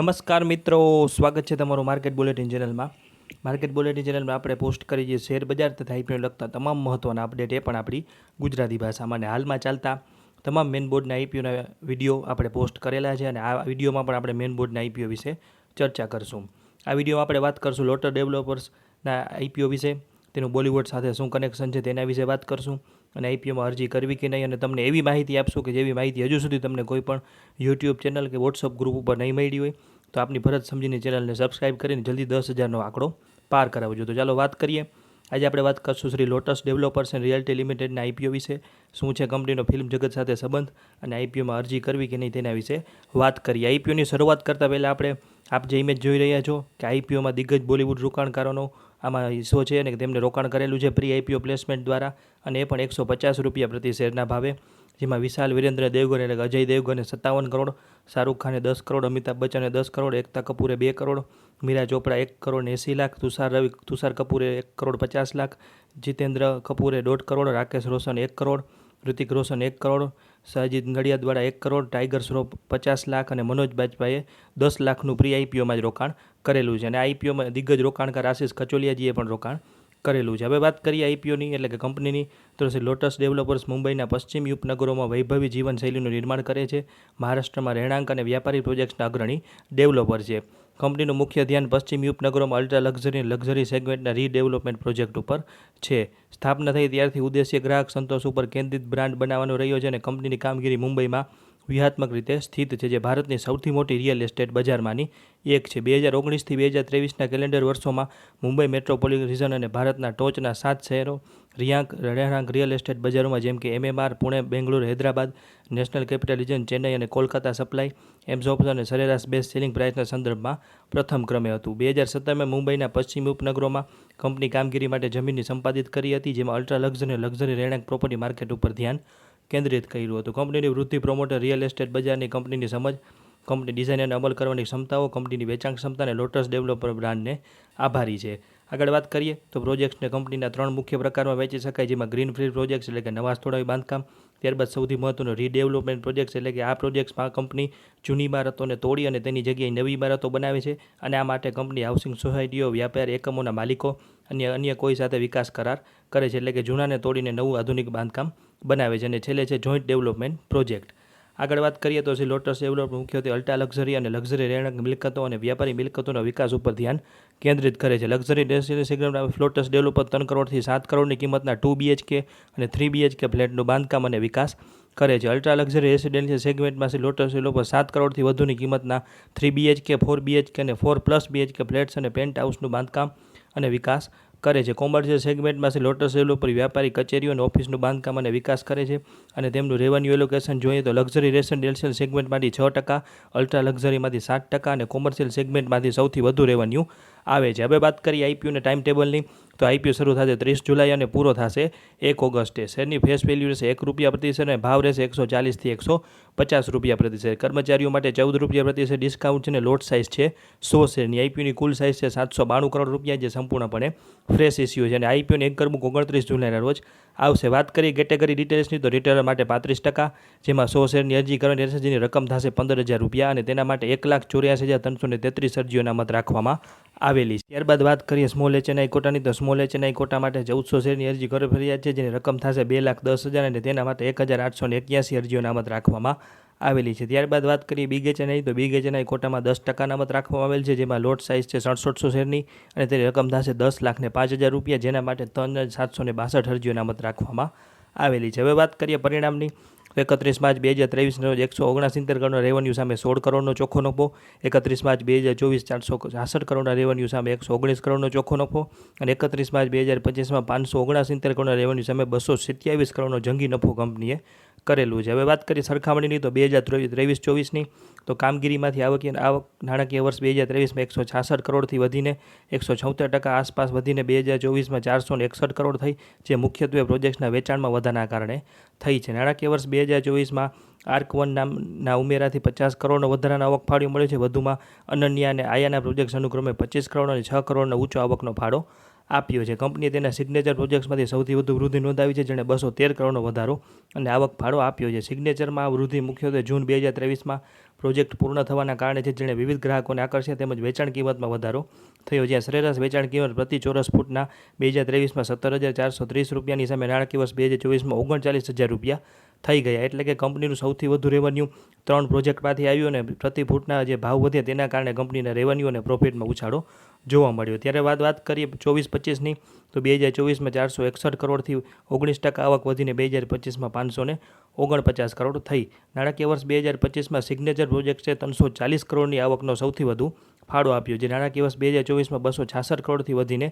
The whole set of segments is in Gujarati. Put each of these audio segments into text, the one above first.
નમસ્કાર મિત્રો, સ્વાગત છે તમારું માર્કેટ બુલેટિન ચેનલમાં માર્કેટ બુલેટિન ચેનલમાં આપણે પોસ્ટ કરી છે શેર બજાર તથા આઈપીઓને લગતા તમામ મહત્ત્વના અપડેટ એ પણ આપણી ગુજરાતી ભાષામાં અને હાલમાં ચાલતા તમામ મેન બોર્ડના આઈપીઓના વીડિયો આપણે પોસ્ટ કરેલા છે અને આ વિડીયોમાં પણ આપણે મેન બોર્ડના આઈપીઓ વિશે ચર્ચા કરશું. આ વિડીયોમાં આપણે વાત કરશું લોટર ડેવલપર્સના આઈપીઓ વિશે, તેનું બોલિવૂડ સાથે શું કનેક્શન છે તેના વિશે વાત કરશું, અને આઈપીઓમાં અરજી કરવી કે નહીં, અને તમને એવી માહિતી આપશું કે જેવી માહિતી હજુ સુધી તમને કોઈ પણ યુટ્યુબ ચેનલ કે વોટ્સઅપ ગ્રુપ ઉપર નહીં મળી હોય તો આપની ભરત સમજીને ચેનલને સબસ્ક્રાઇબ કરીને જલ્દી દસ હજારનો આંકડો પાર કરાવજો. તો ચાલો વાત કરીએ. આજે આપણે વાત કરશું Shri Lotus Developers and Realty લિમિટેડના આઈપીઓ વિશે. શું છે કંપનીનો ફિલ્મ જગત સાથે સંબંધ? અને આઈપીઓમાં અરજી કરવી કે નહીં તેના વિશે વાત કરીએ. આઈપીઓની શરૂઆત કરતાં પહેલાં આપણે, આપ જે ઇમેજ જોઈ રહ્યા છો કે આઈપીઓમાં દિગ્ગજ બોલિવૂડ રોકાણકારોનો આમાં હિસ્સો છે અને તેમને રોકાણ કરેલું છે. પ્રી આઈપીઓ પ્લેસમેન્ટ દ્વારા અને એ પણ એકસો પચાસ રૂપિયા પ્રતિ શેરના ભાવે. જેમાં વિશાલ, વિરેન્દ્ર દેવગન એટલે અજય દેવગને સત્તાવન કરોડ, શાહરૂખ ખાને દસ કરોડ, અમિતાભ બચ્ચને દસ કરોડ, એકતા કપૂરે બે કરોડ, મીરા ચોપડા એક કરોડ એંસી લાખ, તુષાર રવિ, તુષાર કપૂરે એક કરોડ પચાસ લાખ, જીતેન્દ્ર કપૂરે દોઢ કરોડ, રાકેશ રોશન એક કરોડ, ઋતિક રોશન એક કરોડ, સહજીત નડિયા દ્વારા એક કરોડ, ટાઈગર શ્રોફ પચાસ લાખ અને મનોજ બાજપાઈએ દસ લાખનું પ્રી આઈપીઓમાં જ રોકાણ કરેલું છે. અને આઈપીઓમાં દિગ્ગજ રોકાણકાર આશિષ કચોલિયાજીએ પણ રોકાણ કરેલું છે. હવે વાત કરીએ આઈપીઓની એટલે કે કંપનીની તો શ્રી લોટસ ડેવલપર્સ મુંબઈના પશ્ચિમ ઉપનગરોમાં વૈભવી જીવનશૈલીનું નિર્માણ કરે છે. મહારાષ્ટ્રમાં રહેણાંક અને વ્યાપારી પ્રોજેક્ટ્સના અગ્રણી ડેવલપર છે. કંપનીનું મુખ્ય ધ્યાન પશ્ચિમ ઉપનગરોમાં અલ્ટ્રા લક્ઝરી લક્ઝરી સેગમેન્ટના રીડેવલપમેન્ટ પ્રોજેક્ટ ઉપર છે. સ્થાપના થઈ ત્યારથી ઉદ્દેશ્ય ગ્રાહક સંતોષ ઉપર કેન્દ્રિત બ્રાન્ડ બનાવવાનો રહ્યો છે અને કંપનીની કામગીરી મુંબઈમાં વ્યૂહાત્મક રીતે સ્થિત છે, જે ભારતની સૌથી મોટી રિયલ એસ્ટેટ બજારમાંની એક છે. બે હજાર ઓગણીસથી બે હજાર ત્રેવીસના કેલેન્ડર વર્ષોમાં મુંબઈ મેટ્રોપોલિટન અને ભારતના ટોચના સાત શહેરો, રિયાંક, રહેણાંક રિયલ એસ્ટેટ બજારોમાં જેમ કે MMR Pune, Bangalore, Hyderabad national capital region Chennai અને કોલકાતા સપ્લાય એમ્સોપ્સ અને સરેરાશ બેસ સેલિંગ પ્રાઇસના સંદર્ભમાં પ્રથમ ક્રમે હતું. બે હજાર સત્તરમાં મુંબઈના પશ્ચિમ ઉપનગરોમાં કંપની કામગીરી માટે જમીનની સંપાદિત કરી હતી, જેમાં અલ્ટ્રા લક્ઝરી અને લક્ઝરી રહેણાંક પ્રોપર્ટી માર્કેટ ઉપર ધ્યાન કેન્દ્રિત કર્યું હતું. કંપનીની વૃદ્ધિ પ્રમોટર રિયલ એસ્ટેટ બજારની કંપનીની સમજ, કંપની ડિઝાઇન અને અમલ કરવાની ક્ષમતાઓ, કંપનીની વેચાણ ક્ષમતા અને લોટસ ડેવલપર બ્રાન્ડને આભારી છે. આગળ વાત કરીએ તો પ્રોજેક્ટ્સને કંપનીના ત્રણ મુખ્ય પ્રકારમાં વેચી શકાય, જેમાં ગ્રીન ફિલ્ડ પ્રોજેક્ટ્સ એટલે કે નવા સ્થળોએ બાંધકામ, ત્યારબાદ સૌથી મહત્વનું રીડેવલપમેન્ટ પ્રોજેક્ટ્સ એટલે કે આ પ્રોજેક્ટ્સમાં કંપની જૂની ઇમારતોને તોડી અને તેની જગ્યાએ નવી ઇમારતો બનાવે છે અને આ માટે કંપની હાઉસિંગ સોસાયટીઓ વ્યાપાર એકમોના માલિકો અને અન્ય કોઈ સાથે વિકાસ કરાર કરે છે. એટલે કે જૂનાને તોડીને નવું આધુનિક બાંધકામ બનાવે છે અને છેલ્લે છે જોઈન્ટ ડેવલપમેન્ટ પ્રોજેક્ટ આગળ વાત કરીએ તો શ્રી લોટસ ડેવલપ મુખ્યત્વે અલ્ટા લક્ઝરી અને લક્ઝરી રહેણાંક મિલકતો અને વ્યાપારી મિલકતોના વિકાસ ઉપર ધ્યાન કેન્દ્રિત કરે છે. લક્ઝરી ડેસ્ટિનેશન ફ્લોટસ ડેવલપર ત્રણ કરોડથી સાત કરોડની કિંમતના ટુ બીએચકે અને થ્રી બીએચકે ફ્લેટનું બાંધકામ અને વિકાસ કરે છે. અલ્ટ્રા લક્ઝરી રેસિડેન્શિયલ સેગમેન્ટમાંથી લોટસ ડેવલપર સાત કરોડથી વધુની કિંમતના થ્રી બીએચકે ફોર બીએચકે અને ફોર પ્લસ બીએચકે ફ્લેટ્સ અને પેન્ટ હાઉસનું બાંધકામ અને વિકાસ કરે છે. કોમર્શિયલ સેગમેન્ટમાંથી લોટસ ડેવલપર વ્યાપારી કચેરીઓ અને ઓફિસનું બાંધકામ અને વિકાસ કરે છે અને તેમનું રેવન્યુ એલોકેશન જોઈએ તો લક્ઝરી રેસિડેન્શિયલ સેગમેન્ટમાંથી છ ટકા, અલ્ટ્રા લક્ઝરીમાંથી સાત ટકા અને કોમર્શિયલ સેગમેન્ટમાંથી સૌથી વધુ રેવન્યુ આવે છે. હવે વાત કરીએ આઈપીઓને ટાઈમ ટેબલની તો આઈપીઓ શરૂ થશે ત્રીસ જુલાઈ અને પૂરો થશે એક ઓગસ્ટે શેરની ફેસ વેલ્યુ રહેશે એક રૂપિયા પ્રતિ શેર અને ભાવ રહેશે એકસો ચાલીસથી એકસો પચાસ રૂપિયા પ્રતિ શેર. કર્મચારીઓ માટે ચૌદ રૂપિયા પ્રતિ શેર ડિસ્કાઉન્ટ છે અને લોટ સાઇઝ છે સો શેરની. આઈપીઓની કુલ સાઇઝ છે સાતસો બાણું કરોડ રૂપિયા જે સંપૂર્ણપણે ફ્રેશ ઇસ્યુ છે. અને આઈપીઓને એક કરમુક ઓગણત્રીસ જુલાઈના રોજ આવશે. વાત કરીએ કેટેગરી ડિટેલ્સની તો રિટેલર માટે પાંત્રીસ ટકા, જેમાં સો શેરની અરજી કરવાની રહેશે, જેની રકમ થશે પંદર હજાર રૂપિયા અને તેના માટે એક લાખ ચોર્યાસી હજાર ત્રણસો ને તેત્રીસ અરજીઓના મત રાખવામાં આવેલી છે. ત્યારબાદ વાત કરીએ સ્મોલ એચએનઆઈ કોટાની, તો સ્મોલ એચએનઆઈ કોટા માટે ચૌદસો શેરની અરજી કરી ફરિયાદ છે, જેની રકમ થશે બે લાખ દસ હજાર અને તેના માટે એક હજાર આઠસો ને એક્યાસી અરજીઓના મત રાખવામાં આવેલી છે. ત્યારબાદ વાત કરીએ બિગ એચએનઆઈ તો બિગ એચએનઆઈ કોટામાં દસ ટકા અનામત રાખવામાં આવેલ છે, જેમાં લોટ સાઇઝ છે સડસઠસો શેરની અને તેની રકમ થશે દસ લાખને પાંચ હજાર રૂપિયા, જેના માટે ત્રણ હજાર સાતસો ને બાસઠ અરજીઓ અનામત રાખવામાં આવેલી છે. હવે વાત કરીએ પરિણામની. એકત્રીસ માર્ચ બે હજાર ત્રેવીસના એકસો ઓગણસિત્તેર કરોડના રેવન્યુ સામે સોળ કરોડનો ચોખ્ખો નફો. એકત્રીસ માર્ચ બે હજાર ચોવીસ ચારસો છાસઠ કરોડના રેવન્યુ સામે એકસો ઓગણીસ કરોડનો ચોખ્ખો નફો. અને એકત્રીસ માર્ચ બે હજાર પચીસમાં પાંચસો ઓગણસિત્તેર કરોડના રેવન્યુ સામે બસો સિત્યાવીસ કરોડનો જંગી નફો કંપનીએ કરેલું છે. હવે વાત કરીએ સરખામણીની તો બે હજાર ત્રેવીસ ચોવીસની. તો કામગીરીમાંથી આવકીય, આવક નાણાકીય વર્ષ બે હજાર ત્રેવીસમાં એકસો છાસઠ કરોડથી વધીને એકસો છોતેર ટકા આસપાસ વધીને બે હજાર ચોવીસમાં ચારસો એકસઠ કરોડ થઈ, જે મુખ્યત્વે પ્રોજેક્ટ્સના વેચાણમાં વધારાના કારણે થઈ છે. નાણાકીય વર્ષ બે હજાર ચોવીસમાં આર્ક વન નામના ઉમેરાથી પચાસ કરોડનો વધારાનો આવક ફાળો મળ્યો છે. વધુમાં અનન્યા અને આયાના પ્રોજેક્ટ્સ અનુક્રમે પચીસ કરોડ અને છ કરોડનો ઊંચો આવકનો ફાળો આપ્યો છે. કંપનીએ તેના સિગ્નેચર પ્રોજેક્ટ્સમાંથી સૌથી વધુ વૃદ્ધિ નોંધાવી છે, જેણે બસો તેર કરોડનો વધારો અને આવક ફાળો આપ્યો છે. સિગ્નેચરમાં આ વૃદ્ધિ મુખ્યત્વે જૂન બે હજાર ત્રેવીસમાં પ્રોજેક્ટ પૂર્ણ થવાના કારણે છે, જેણે વિવિધ ગ્રાહકોને આકર્ષ્યા તેમજ વેચાણ કિંમતમાં વધારો થયો, જ્યાં સરેરાશ વેચાણ કિંમત પ્રતિ ચોરસ ફૂટના બે હજાર ત્રેવીસમાં સત્તર હજાર ચારસો ત્રીસ રૂપિયાની સામે નાણાકીય વર્ષ બે હજાર ચોવીસમાં ઓગણચાલીસ હજાર રૂપિયા થઈ ગયા. એટલે કે કંપનીનું સૌથી વધુ રેવન્યુ ત્રણ પ્રોજેક્ટમાંથી આવ્યું અને પ્રતિ ફૂટના જે ભાવ વધ્યા તેના કારણે કંપનીના રેવન્યુ અને પ્રોફિટમાં ઉછાળો જોવા મળ્યો. ત્યારે વાત વાત કરીએ ચોવીસ પચીસની, તો બે હજાર ચોવીસમાં ચારસો એકસઠ કરોડથી ઓગણીસ ટકા આવક વધીને બે હજાર પચીસમાં પાંચસો ને ઓગણપચાસ કરોડ થઈ. નાણાકીય વર્ષ બે હજાર પચીસમાં સિગ્નેચર પ્રોજેક્ટ છે ત્રણસો ચાલીસ કરોડની આવકનો સૌથી વધુ ફાળો આપ્યો જે નાણાકીય વર્ષ બે હજાર ચોવીસમાં બસો છાસઠ કરોડથી વધીને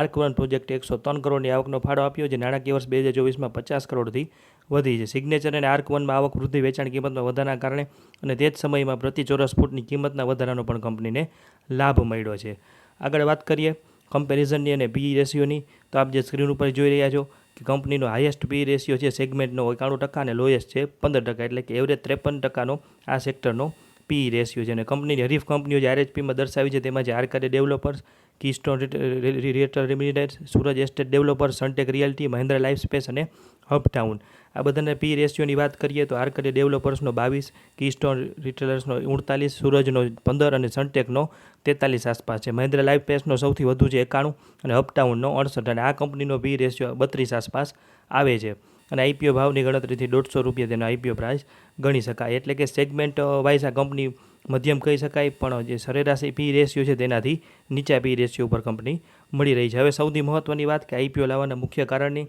આર્ક વન પ્રોજેક્ટ એકસો ત્રણ કરોડની આવકનો ફાળો આપ્યો જે નાણાકીય વર્ષ બે હજાર ચોવીસમાં પચાસ કરોડથી વધી છે. સિગ્નેચર અને આર્ક વનમાં આવક વૃદ્ધિ વેચાણ કિંમતમાં વધારાના કારણે અને તે જ સમયમાં પ્રતિ ચોરસ ફૂટની કિંમતના વધારાનો પણ કંપનીને લાભ મળ્યો છે. આગળ વાત કરીએ કમ્પેરિઝનની અને પી રેશિયોની, તો આપ જે સ્ક્રીન ઉપર જોઈ રહ્યા છો કે કંપનીનો હાઈએસ્ટ પી રેશિયો છે, સેગમેન્ટનો એકાણું ટકા અને લોએસ્ટ છે પંદર ટકા, એટલે કે એવરેજ ત્રેપન ટકાનો આ સેક્ટરનો પી રેશિયો છે અને કંપનીની હરીફ કંપનીઓ જે આરએચપીમાં દર્શાવી છે તેમાં જે Arkade developers Keystone realtor limited Suraj estate developer Suntech realty Mahindra life space અને હપટાઉન આ બધાના પી રેશિયોની વાત કરીએ તો આરકડે ડેવલપર્સનો બાવીસ કીસ્ટોન રિટેલર્સનો ઉડતાલીસ સૂરજનો પંદર અને સનટેકનો તેતાલીસ આસપાસ છે. મહેન્દ્ર લાઈફ પેસનો સૌથી વધુ છે એકાણું અને હપટાઉનનો અડસઠ અને આ કંપનીનો પી રેશિયો બત્રીસ આસપાસ આવે છે. અને આઈપીઓ ભાવની ગણતરીથી દોઢસો રૂપિયા તેનો આઈપીઓ પ્રાઇસ ગણી શકાય. એટલે કે સેગમેન્ટ વાઇઝ આ કંપની મધ્યમ કહી શકાય, પણ જે સરેરાશ પી રેશિયો છે તેનાથી નીચા પી રેશિયો ઉપર કંપની મળી રહી છે. હવે સૌથી મહત્ત્વની વાત કે આઈપીઓ લાવવાના મુખ્ય કારણની.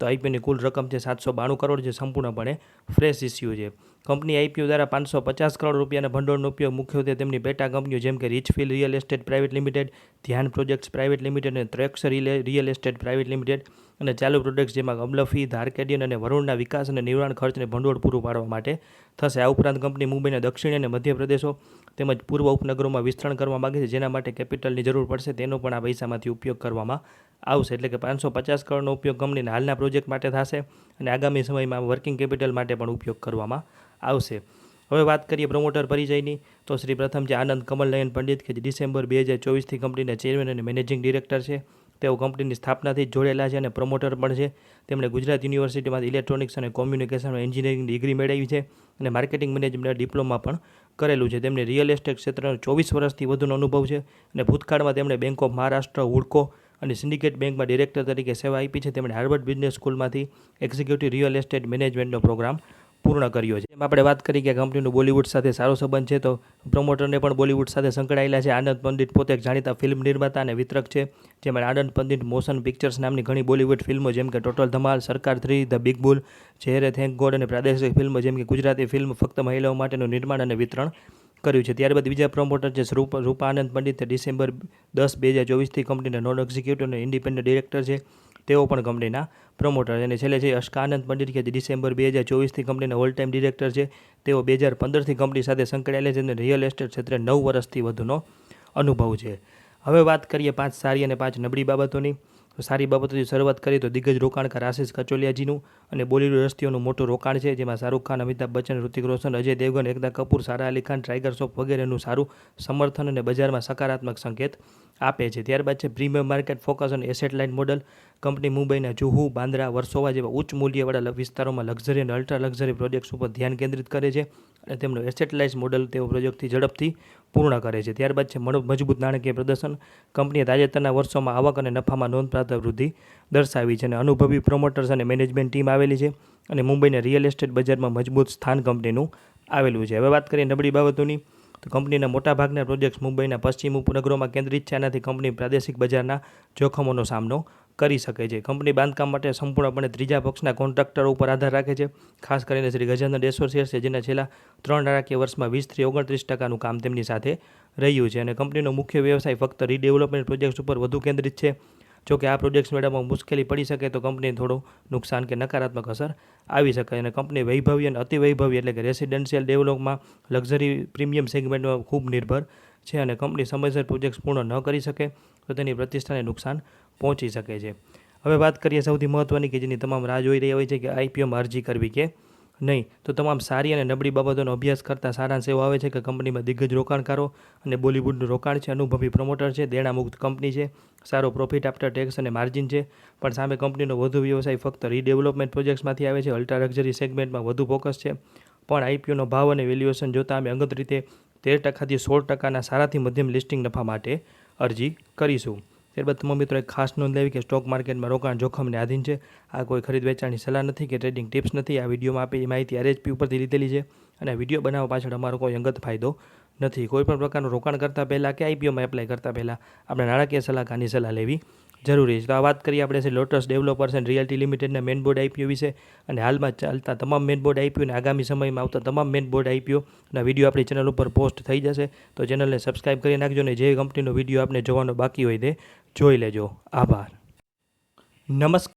તો આઈપીઓની કુલ રકમ છે સાતસો બાણું કરોડ જે સંપૂર્ણપણે ફ્રેશ ઇસ્યુ છે. કંપની આઈપીઓ દ્વારા પાંચસો પચાસ કરોડ રૂપિયાના ભંડોળનો ઉપયોગ મુખ્યત્વે તેમની પેટા કંપનીઓ જેમ કે Richfeel real estate private limited Dhyan projects private limited અને રિલે રિયલ એસ્ટેટ પ્રાઇવેટ લિમિટેડ અને ચાલુ પ્રોડક્ટ્સ જેમાં અમલફી ધારકેડિયન અને વરુણના વિકાસ અને નિર્માણ ખર્ચને ભંડોળ પૂરું પાડવા માટે થશે. આ ઉપરાંત કંપની મુંબઈના દક્ષિણ અને મધ્ય પ્રદેશો તેમજ પૂર્વ ઉપનગરોમાં વિસ્તરણ કરવા માગે છે, જેના માટે કેપિટલની જરૂર પડશે. તેનો પણ આ પૈસામાંથી ઉપયોગ કરવામાં આવશે. એટલે કે પાંચસો પચાસ કરોડનો ઉપયોગ કંપનીના હાલના પ્રોજેક્ટ માટે થશે અને આગામી સમયમાં વર્કિંગ કેપિટલ માટે પણ ઉપયોગ કરવામાં આવશે. હવે વાત કરીએ પ્રમોટર પરિચયની, તો શ્રી પ્રથમ જે આનંદ કમલ નયન પંડિત, કે જે ડિસેમ્બર બે હજાર ચોવીસથી કંપનીના ચેરમેન અને મેનેજિંગ ડિરેક્ટર છે. તેઓ કંપનીની સ્થાપનાથી જોડેલા છે અને પ્રમોટર પણ છે. તેમણે ગુજરાત યુનિવર્સિટીમાંથી ઇલેક્ટ્રોનિક્સ અને કોમ્યુનિકેશન એન્જિનિયરિંગ ડિગ્રી મેળવી છે અને માર્કેટિંગ મેનેજમેન્ટ ડિપ્લોમા પણ કરેલું છે. તેમને રિયલ એસ્ટેટ ક્ષેત્રનો ચોવીસ વર્ષથી વધુનો અનુભવ છે અને ભૂતકાળમાં તેમણે બેંક ઓફ મહારાષ્ટ્ર હુડકો અને સિન્ડિકેટ બેંકમાં ડિરેક્ટર તરીકે સેવા આપી છે. તેમણે હાર્વર્ડ બિઝનેસ સ્કૂલમાંથી એક્ઝિક્યુટિવ રિયલ એસ્ટેટ મેનેજમેન્ટનો પ્રોગ્રામ પૂર્ણ કર્યો છે. એમ આપણે વાત કરી કે કંપનીનું બોલિવૂડ સાથે સારો સંબંધ છે, તો પ્રમોટરને પણ બોલિવૂડ સાથે સંકળાયેલા છે. આનંદ પંડિત પોતે જાણીતા ફિલ્મ નિર્માતા અને વિતરક છે, જેમાં આનંદ પંડિત મોશન પિક્ચર્સ નામની ઘણી બોલિવૂડ ફિલ્મો, જેમ કે total Dhamaal, Sarkar three, the big bull Chehre thank god અને પ્રાદેશિક ફિલ્મો, જેમ કે ગુજરાતી ફિલ્મ ફક્ત મહિલાઓ માટેનું નિર્માણ અને વિતરણ કર્યું છે. ત્યારબાદ બીજા પ્રમોટર રૂપ રૂપા આનંદ પંડિત ડિસેમ્બર દસ, બે હજાર ચોવીસથી કંપનીના નોન એક્ઝિક્યુટિવ અને ઇન્ડિપેન્ડન્ટ ડિરેક્ટર છે. તેઓ પણ કંપનીના પ્રમોટર અને છેલ્લે છે અશ્કાનંદ પંડિત કે ડિસેમ્બર બે હજાર ચોવીસથી કંપનીના ઓલ ટાઈમ ડિરેક્ટર છે. તેઓ બે હજાર પંદરથી કંપની સાથે સંકળાયેલા છે અને રિયલ એસ્ટેટ ક્ષેત્રે નવ વર્ષથી વધુનો અનુભવ છે. હવે વાત કરીએ પાંચ સારી અને પાંચ નબળી બાબતોની. સારી બાબતોથી શરૂઆત કરીએ તો દિગ્ગજ રોકાણકાર આશિષ કચોલિયાજીનું અને બોલીવુડ રસ્તીઓનું મોટું રોકાણ છે, જેમાં શાહરૂખ ખાન, અમિતાભ બચ્ચન ઋતિક રોશન, અજય દેવગન, એકતા કપૂર, સારા અલી ખાન, ટાઈગર શ્રોફ વગેરેનું સારું સમર્થન અને બજારમાં સકારાત્મક સંકેત આપે છે. ત્યારબાદ છે પ્રીમિયમ માર્કેટ ફોકસ અને એસેટ લાઇન મોડલ. કંપની મુંબઈના જુહુ, બાંદ્રા વર્સોવા જેવા ઉચ્ચ મૂલ્યવાળા વિસ્તારોમાં લક્ઝરી અને અલ્ટ્રા લક્ઝરી પ્રોજેક્ટ્સ ઉપર ધ્યાન કેન્દ્રિત કરે છે. અને તેમનું એસેટલાઇઝ મોડલ તેઓ પ્રોજેક્ટથી ઝડપથી પૂર્ણ કરે છે. ત્યારબાદ છે મજબૂત નાણાકીય પ્રદર્શન. કંપનીએ તાજેતરના વર્ષોમાં આવક અને નફામાં નોંધપાત્ર વૃદ્ધિ દર્શાવી છે અને અનુભવી પ્રોમોટર્સ અને મેનેજમેન્ટ ટીમ આવેલી છે અને મુંબઈના રિયલ એસ્ટેટ બજારમાં મજબૂત સ્થાન કંપનીનું આવેલું છે. હવે વાત કરીએ નબળી બાબતોની. તો કંપનીના મોટાભાગના પ્રોજેક્ટ્સ મુંબઈના પશ્ચિમ ઉપનગરોમાં કેન્દ્રિત છે. આનાથી કંપની પ્રાદેશિક બજારના જોખમોનો સામનો કરી શકે છે. કંપની બાંધકામ માટે સંપૂર્ણપણે ત્રીજા પક્ષના કોન્ટ્રાક્ટર ઉપર આધાર રાખે છે. ખાસ કરીને શ્રી ગજાનંદ એસોસિએટ્સ છે, જેના છેલ્લા ત્રણ નાણાકીય વર્ષમાં વીસથી ઓગણત્રીસ ટકાનું કામ તેમની સાથે રહ્યું છે. અને કંપનીનો મુખ્ય વ્યવસાય ફક્ત રીડેવલપમેન્ટ પ્રોજેક્ટ્સ ઉપર વધુ કેન્દ્રિત છે. જો કે આ પ્રોજેક્ટ્સ મેળવવામાં મુશ્કેલી પડી શકે તો કંપનીને થોડું નુકસાન કે નકારાત્મક અસર આવી શકે. અને કંપની વૈભવી અને અતિવૈભવી એટલે કે રેસિડેન્શિયલ ડેવલપમાં લક્ઝરી પ્રીમિયમ સેગમેન્ટમાં ખૂબ નિર્ભર છે અને કંપની સમયસર પ્રોજેક્ટ્સ પૂર્ણ ન કરી શકે તો તેની પ્રતિષ્ઠાને નુકસાન પહોંચી શકે છે. હવે વાત કરીએ સૌથી મહત્ત્વની કે જેની તમામ રાહ જોઈ રહી હોય છે કે આઈપીઓમાં અરજી કરવી કે નહીં. તો તમામ સારી અને નબળી બાબતોનો અભ્યાસ કરતા સારાંશ એવો આવે છે કે કંપનીમાં દિગ્ગજ રોકાણકારો અને બોલિવૂડનું રોકાણ છે, અનુભવી પ્રમોટર છે, દેણામુક્ત કંપની છે, સારો પ્રોફિટ આફ્ટર ટેક્સ અને માર્જિન છે. પણ સામે કંપનીનો વધુ વ્યવસાય ફક્ત રીડેવલપમેન્ટ પ્રોજેક્ટ્સમાંથી આવે છે અલ્ટ્રા લક્ઝરી સેગમેન્ટમાં વધુ ફોકસ છે. પણ આઈપીઓનો ભાવ અને વેલ્યુએશન જોતાં અમે અંગત રીતે તેર ટકાથી સોળ ટકાના સારાથી મધ્યમ લિસ્ટિંગ નફા માટે અરજી કરીશું. ત્યારબાદ તમામ મિત્રો એક ખાસ નોંધ લેવી કે સ્ટોક માર્કેટમાં રોકાણ જોખમને આધીન છે. આ કોઈ ખરીદ વેચાણની સલાહ નથી કે ટ્રેડિંગ ટિપ્સ નથી. આ વિડીયોમાં આપેલી માહિતી આરએચપી ઉપરથી લીધેલી છે અને વીડિયો બનાવવા પાછળ અમારો કોઈ અંગત ફાયદો નથી. કોઈપણ પ્રકારનું રોકાણ કરતાં પહેલાં કે આઈપીઓમાં એપ્લાય કરતાં પહેલાં આપણે નાણાકીય સલાહકારની સલાહ લેવી જરૂરી છે. તો આ વાત કરીએ આપણે છે લોટસ ડેવલપર્સ એન્ડ રિયલ્ટી લિમિટેડના મેન બોર્ડ આઈપીઓ વિશે. અને હાલમાં ચાલતા તમામ મેન બોર્ડ આઈપીઓ અને આગામી સમયમાં આવતા તમામ મેન બોર્ડ આઈપીઓના વીડિયો આપણી ચેનલ ઉપર પોસ્ટ થઈ જશે. તો ચેનલને સબસ્ક્રાઇબ કરી નાખજો અને જે કંપનીનો વીડિયો આપને જોવાનો બાકી હોય તે જોઈ લેજો. આભાર. નમસ્કાર.